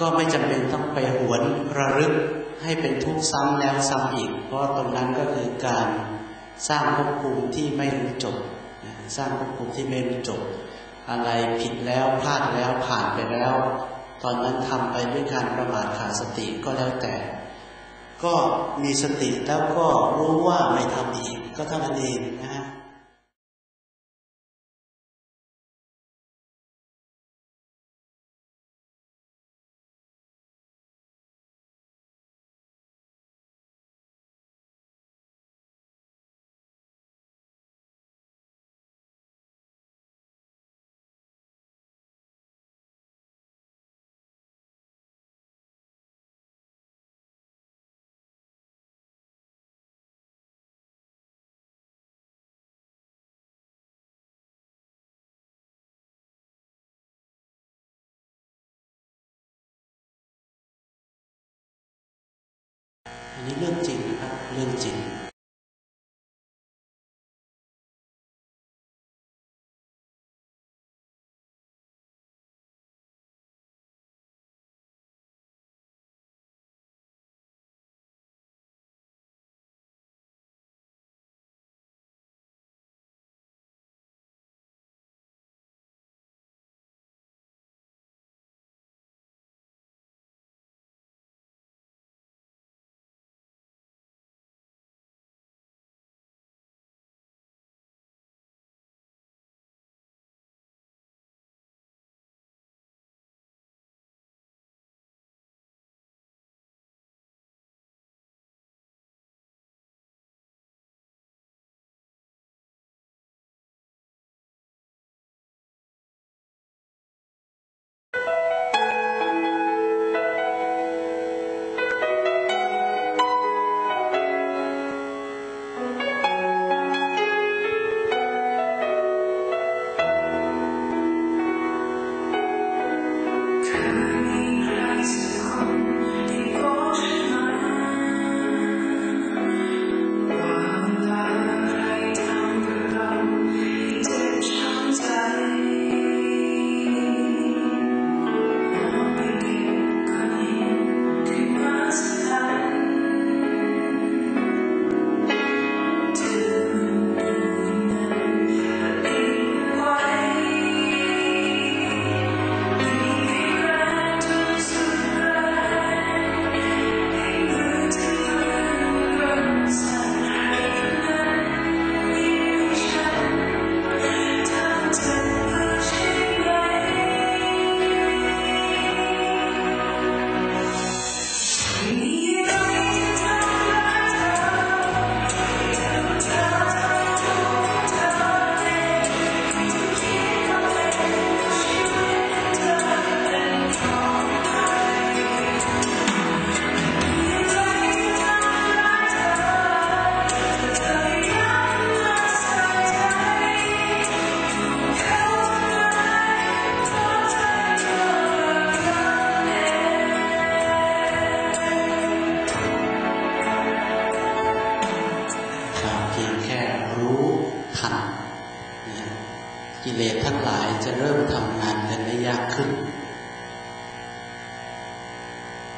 ก็ไม่จำเป็นต้องไปหวนระลึกให้เป็นทุกข์ซ้ำแล้วซ้ำอีก เพราะตรงนั้นก็คือการสร้างภพภูมิที่ไม่รู้จบ สร้างภพภูมิที่ไม่รู้จบ อะไรผิดแล้วพลาดแล้วผ่านไปแล้ว ตอนนั้นทำไปด้วยการประมาทขาดสติก็แล้วแต่ ก็มีสติแล้วก็รู้ว่าไม่ทำอีก ก็เท่านั้นเองนะฮะ นี้เรื่องจริงนะครับ เรื่องจริง เลสทั้งหลายจะเริ่มทำงานกันได้ยากขึ้น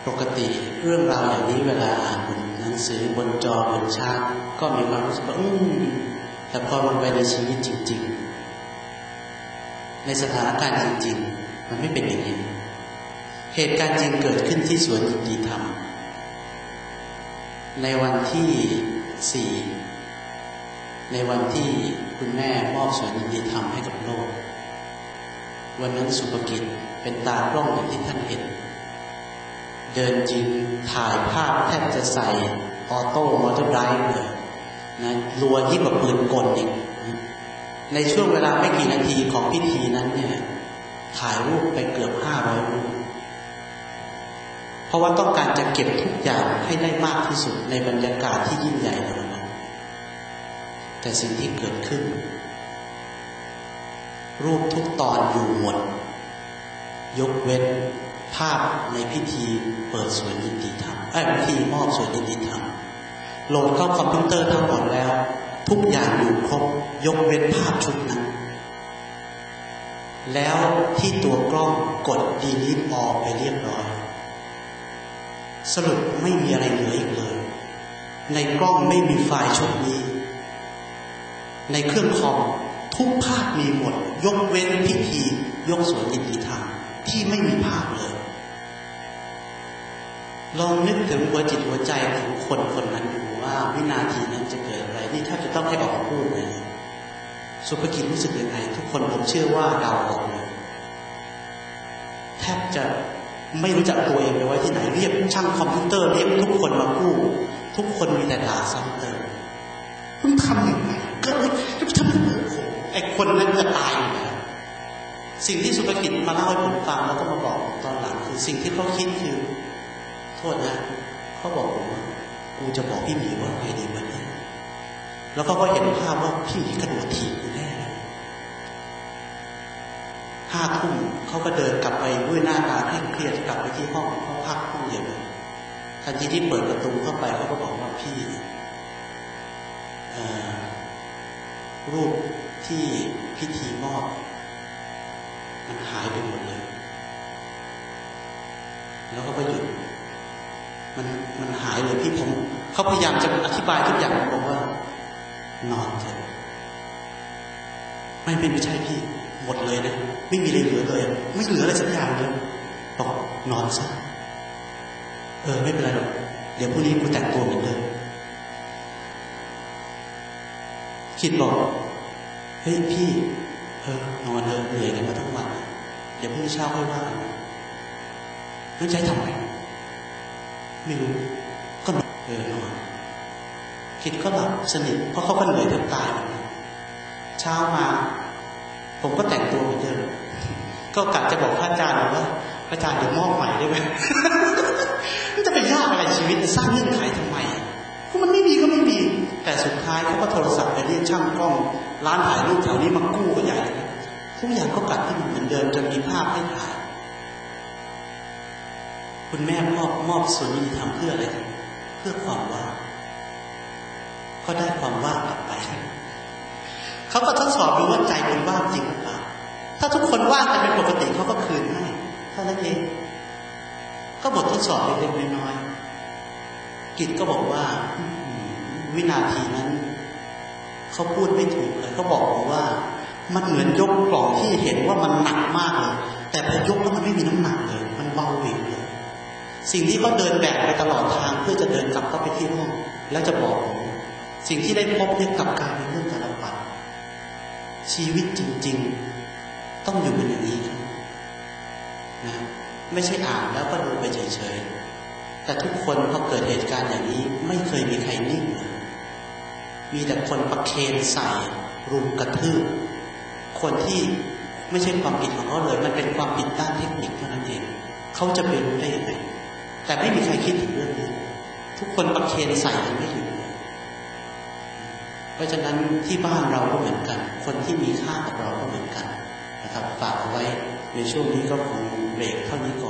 ปกติเรื่องราวอย่างนี้เวลาอ่านบนหนังสือบนจอบนชาร์ตก็มีความรู้สึกว่าอืมแต่พอลงไปในชีวิตจริง ๆ ในสถานการณ์จริง ๆ มันไม่เป็นอย่างนี้ เหตุการณ์จริงเกิดขึ้นที่สวนยินดีธรรม ในวันที่สี่ ในวันที่คุณแม่มอบสวนยินดีธรรมให้กับโลก วันนั้นสุภกิจเป็นตากล้องอย่างที่ท่านเห็น เดินจริงถ่ายภาพแทบจะใส่ออโต้มอเตอร์ไดร์เลยนะรัวยิ่งกว่าปืนกลอีกในช่วงเวลาไม่กี่นาทีของพิธีนั้นเนี่ยถ่ายรูปไปเกือบห้าร้อยรูปเพราะว่าต้องการจะเก็บทุกอย่างให้ได้มากที่สุดในบรรยากาศที่ยิ่งใหญ่ แต่สิ่งที่เกิดขึ้น รูปทุกตอนอยู่หมด ยกเว้นภาพในพิธีเปิดสวนยินดีธรรมไอ้พิธีมอบสวนยินดีธรรมโหลดเข้าคอมพิวเตอร์ทั้งหมดแล้ว ทุกอย่างอยู่ครบยกเว้นภาพชุดนั้น แล้วที่ตัวกล้องกดดีลิทออกไปเรียบร้อย สรุปไม่มีอะไรเหลืออีกเลย ในกล้องไม่มีไฟล์ชุดนี้ ในเครื่องคอมทุกภาพมีหมด ยกเว้นพิธียกสวนยินดีธรรมที่ไม่มีภาพเลย ลองนึกถึงหัวจิตหัวใจของคนคนนั้นดูว่าวินาทีนั้นจะเกิดอะไร นี่ถ้าจะต้องให้ออกพูดเลยสุภกิจรู้สึกยังไง ทุกคนผมเชื่อว่าเดาออกเลยแทบจะไม่รู้จักตัวเองไปไว้ที่ไหนเรียกช่างคอมพิวเตอร์เรียกทุกคนมากู้ทุกคนมีแต่ด่าซ้ำเติมคุณทำยังไง ก็เลยทำไงโอ้โหไอ้คนนั้นจะตายอยู่แล้วสิ่งที่สุภกิจมาเล่าให้ผมฟังแล้วก็มาบอกผมตอนหลังคือสิ่งที่เขาคิดคือ โทษนะเขาบอกผมว่ากูจะบอกพี่หมีว่าไงดีวันนี้แล้วก็ก็เห็นภาพว่าพี่หมีกระโดดถีบกูแน่เลยห้าทุ่มเขาก็เดินกลับไปด้วยหน้าตาเคร่งเครียดกลับไปที่ห้องห้องพักห้องเดียวกันทันทีที่เปิดประตูเข้าไปเขาก็บอกว่าพี่อ่อ รูปที่พิธีมอบ มันหายไปหมดเลย แล้วเขาก็หยุดมันมันหายเลยพี่ผม เขาพยายามจะอธิบายทุกอย่างบอกว่า นอนเถอะไม่ไม่ไม่ใช่พี่ หมดเลยนะไม่มีอะไรเหลือเลย ไม่เหลืออะไรสักอย่างเลยบอกนอนซะเออไม่เป็นไรหรอกเดี๋ยวพรุ่งนี้กูแต่งตัวเหมือนเดิม คิดบอกเฮ้ยพี่ เออนอนเถอเหนื่อยกันมาทั้งวันเดี๋ยวพรุ่งนี้เช้าค่อยว่ากันนั่นใจทำไมไม่รู้ก็นอนเออนอนคิดก็หลับสนิทเพราะเขาก็เหนื่อยแทบตายเหมือนกันเช้ามา ผมก็แต่งตัวเหมือนเดิมก็กะจะบอกพระอาจารย์ว่าพระอาจารย์เดี๋ยวมอบใหม่ได้ไหมมันจะไปยากอะไรชีวิตสร้างเงื่อนไขทำไม มันไม่มีก็ไม่มี แต่สุดท้ายเขาก็โทรศัพท์ไปเรียกช่างกล้อง ร้านถ่ายรูปแถวนี้มากู้กันใหญ่ทุกอย่างก็กลับที่เหมือนเดิมจนมีภาพให้ถ่ายคุณแม่มอบมอบส่วนยุติธรรมเพื่ออะไร เพื่อความว่างก็ได้ความว่างกลับไปเขาก็ทดสอบดูว่าใจคุณว่างจริงหรือเปล่าถ้าทุกคนว่างกันเป็นปกติเขาก็คืนให้เท่านั้นเองก็บททดสอบเล็กๆน้อยๆ กิจก็บอกว่า วินาทีนั้น เขาพูดไม่ถูกเลยเขาบอกผมว่า มันเหมือนยกกล่องที่เห็นว่ามันหนักมากเลย แต่พอยกแล้วมันไม่มีน้ำหนักเลย มันเบาเองเลยสิ่งที่เขาเดินแบกไปตลอดทางเพื่อจะเดินกลับเข้าไปที่ห้อง แล้วจะบอกผมสิ่งที่ได้พบเนี่ยกลับกลายเป็นเรื่องตลปัดชีวิตจริง ๆ ต้องอยู่เป็นอย่างนี้นะไม่ใช่อ่านแล้วก็ดูไปเฉยๆ แต่ทุกคนพอเกิดเหตุการณ์อย่างนี้ไม่เคยมีใครนิ่ง มีแต่คนประเคนใส่รุมกระทืบ คนที่ไม่ใช่ความผิดของเขาเลย มันเป็นความผิดด้านเทคนิคเท่านั้นเอง เขาจะไปรู้ได้ยังไง แต่ไม่มีใครคิดถึงเรื่องนี้ ทุกคนประเคนใส่กันไม่หยุดเลยเพราะฉะนั้นที่บ้านเราก็เหมือนกัน คนที่มีค่ากับเราก็เหมือนกันนะครับ ฝากเอาไว้ในช่วงนี้ก็คงเบรกเท่านี้ก่อน